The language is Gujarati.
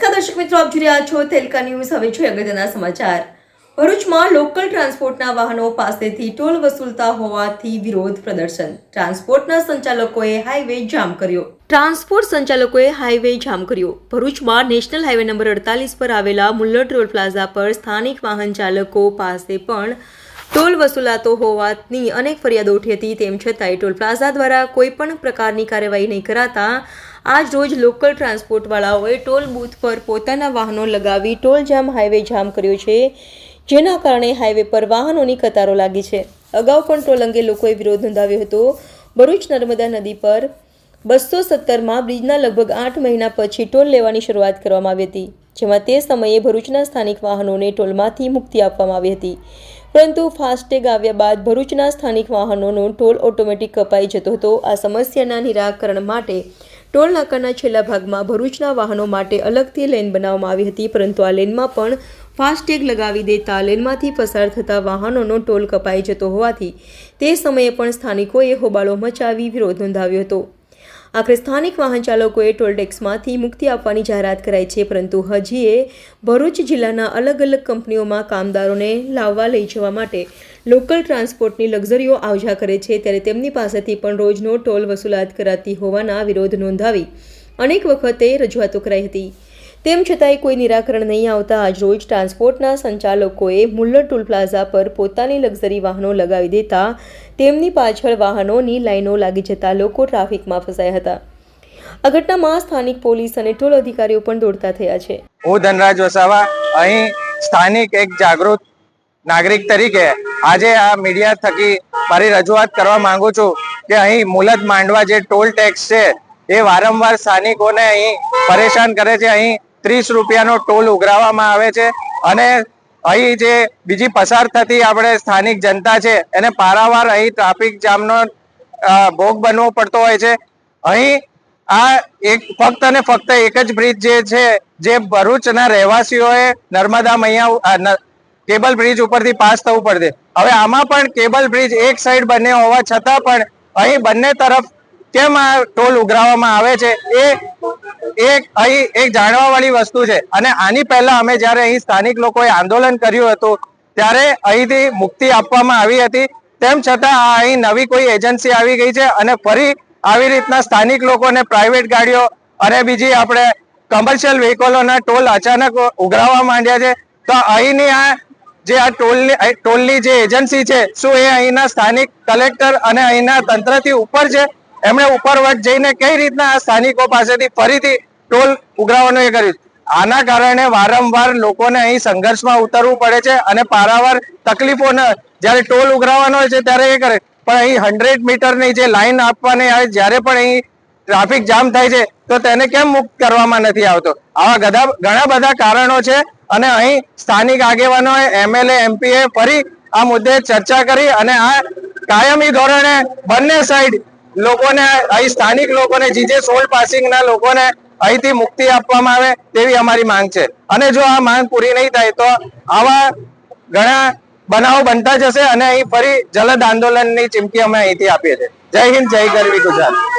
નમસ્કાર દર્શક મિત્રો, આપ જોઈ રહ્યા છો તેલકા ન્યૂઝ. હવે છે અગત્યના સમાચાર. ભરૂચમાં લોકલ ટ્રાન્સપોર્ટના વાહનો પાસેથી ટોલ વસૂલતા હોવાથી વિરોધ પ્રદર્શન. ટ્રાન્સપોર્ટના સંચાલકોએ હાઈવે જામ કર્યો. ટ્રાન્સપોર્ટ સંચાલકોએ હાઈવે જામ કર્યો. ભરૂચમાં નેશનલ હાઈવે નંબર અડતાલીસ પર આવેલા મુલ્લર ટોલ પ્લાઝા પર સ્થાનિક વાહન ચાલકો પાસે પણ ટોલ વસૂલાતો હોવાની અનેક ફરિયાદો ઉઠી હતી. તેમ છતાંય ટોલ પ્લાઝા દ્વારા કોઈ પણ પ્રકારની કાર્યવાહી નહીં કરાતા આજ રોજ લોકલ ટ્રાન્સપોર્ટવાળાઓએ ટોલ બૂથ પર પોતાના વાહનો લગાવી ટોલ જામ હાઈવે જામ કર્યો છે, જેના કારણે હાઈવે પર વાહનોની કતારો લાગી છે. અગાઉ પણ ટોલ અંગે લોકોએ વિરોધ નોંધાવ્યો હતો. ભરૂચ નર્મદા નદી પર બસો સત્તરમાં બ્રિજના લગભગ આઠ મહિના પછી ટોલ લેવાની શરૂઆત કરવામાં આવી હતી, જેમાં તે સમયે ભરૂચના સ્થાનિક વાહનોને ટોલમાંથી મુક્તિ આપવામાં આવી હતી. પરંતુ ફાસ્ટેગ આવ્યા બાદ ભરૂચના સ્થાનિક વાહનોનો ટોલ ઓટોમેટિક કપાઈ જતો હતો. આ સમસ્યાના નિરાકરણ માટે ટોલ નાકાના છેલ્લા ભાગમાં ભરૂચના વાહનો માટે અલગથી લેન બનાવવામાં આવી હતી, પરંતુ આ લેનમાં પણ ફાસ્ટેગ લગાવી દેતા લેનમાંથી પસાર થતા વાહનોનો ટોલ કપાઈ જતો હોવાથી તે સમયે પણ સ્થાનિકોએ હોબાળો મચાવી વિરોધ નોંધાવ્યો હતો. આખરે સ્થાનિક વાહન ચાલકોએ ટોલ ટેક્સમાંથી મુક્તિ આપવાની જાહેરાત કરાઈ છે, પરંતુ હજીએ ભરૂચ જિલ્લાના અલગ અલગ કંપનીઓમાં કામદારોને લાવવા લઈ જવા માટે લોકલ ટ્રાન્સપોર્ટની લક્ઝરીઓ આવજા કરે છે, ત્યારે તેમની પાસેથી પણ રોજનો ટોલ વસૂલાત કરાતી હોવાના વિરોધ નોંધાવી અનેક વખતે રજૂઆતો કરાઈ હતી. તેમ છતાંય કોઈ નિરાકરણ નહીં આવતા આજરોજ ટ્રાન્સપોર્ટના સંચાલકોએ મુલ્લર ટોલ પ્લાઝા પર પોતાની લક્ઝરી વાહનો લગાવી દેતા તેમની પાછળ વાહનોની લાઈનો લાગી જતા લોકો ટ્રાફિકમાં ફસાયા હતા. આ ઘટનામાં સ્થાનિક પોલીસ અને ટોલ અધિકારીઓ પણ દોડતા થયા છે. હું ધનરાજ વસાવા, અહીં સ્થાનિક એક જાગૃત નાગરિક તરીકે આજે આ મીડિયા થકી મારી રજૂઆત કરવા માંગુ છું કે અહીં મુલત માંડવા જે ટોલ ટેક્સ છે, એ વારંવાર સ્થાનિકોને અહીં પરેશાન કરે છે. અહીં ત્રીસ રૂપિયાનો ટોલ ઉઘરાવવામાં આવે છે અને અહીં જે બીજી પસાર થતી આપણે સ્થાનિક જનતા છે, એને પારાવાર અહીં ટ્રાફિક જામનો ભોગ બનવો પડતો હોય છે. અહીં આ એક ફક્ત અને ફક્ત એક જ બ્રિજ જે છે, જે ભરૂચના રહેવાસીઓએ નર્મદા મૈયા કેબલ બ્રિજ ઉપરથી પાસ થવું પડશે. હવે આમાં પણ કેબલ બ્રિજ એક સાઈડ બંને હોવા છતાં પણ અહીં બંને તરફ કેમ આ ટોલ ઉઘરાવવામાં આવે છે, એ એક અહીં એક જાણવા વાળી વસ્તુ છે. અને આની પહેલા અમે જ્યારે અહીં સ્થાનિક લોકોએ આંદોલન કર્યું હતું, ત્યારે અહીંથી મુક્તિ આપવામાં આવી હતી. તેમ છતાં આ અહીં નવી કોઈ એજન્સી આવી ગઈ છે અને ફરી આવી રીતના સ્થાનિક લોકોને પ્રાઇવેટ ગાડીઓ અને બીજી આપણે કમર્શિયલ વ્હીકલોના ટોલ અચાનક ઉઘરાવવા માંડ્યા છે. તો અહીંની આ જે આ ટોલની ટોલની જે એજન્સી છે, શું એ અહીંના સ્થાનિક કલેક્ટર અને અહીંના તંત્રથી ઉપર છે? એમણે ઉપરવટ જઈને કઈ રીતના આ સ્થાનિકો પાસેથી ફરીથી ટોલ ઉઘરાવવાનું એ કર્યું? આના કારણે વારંવાર લોકોને અહીં સંઘર્ષમાં ઉતરવું પડે છે અને પારાવાર તકલીફો જ્યારે ટોલ ઉઘરાવવાનો હોય છે ત્યારે એ કરે. પણ અહીં હંડ્રેડ મીટરની જે લાઈન આપવાની આવે, જ્યારે પણ અહીં ટ્રાફિક જામ થાય છે, તો તેને કેમ મુક્ત કરવામાં નથી આવતો? આવા ઘણા બધા કારણો છે અને અહીં સ્થાનિક આગેવાનોએ, એમએલએ, એમપીએ ફરી આ મુદ્દે ચર્ચા કરી અને આ કાયમી ધોરણે બંને સાઈડ લોકોને, અહીં સ્થાનિક લોકોને જીજે સોલ પાસિંગના લોકોને અહીંથી મુક્તિ આપવામાં આવે તેવી અમારી માંગ છે. અને જો આ માંગ પૂરી નહીં થાય તો આવા ઘણા બનાવો બનતા જશે અને અહીં ફરી જલદ આંદોલનની ચીમકી અમે અહીંથી આપીએ છીએ. જય હિન્દ, જય ગરવી ગુજરાત.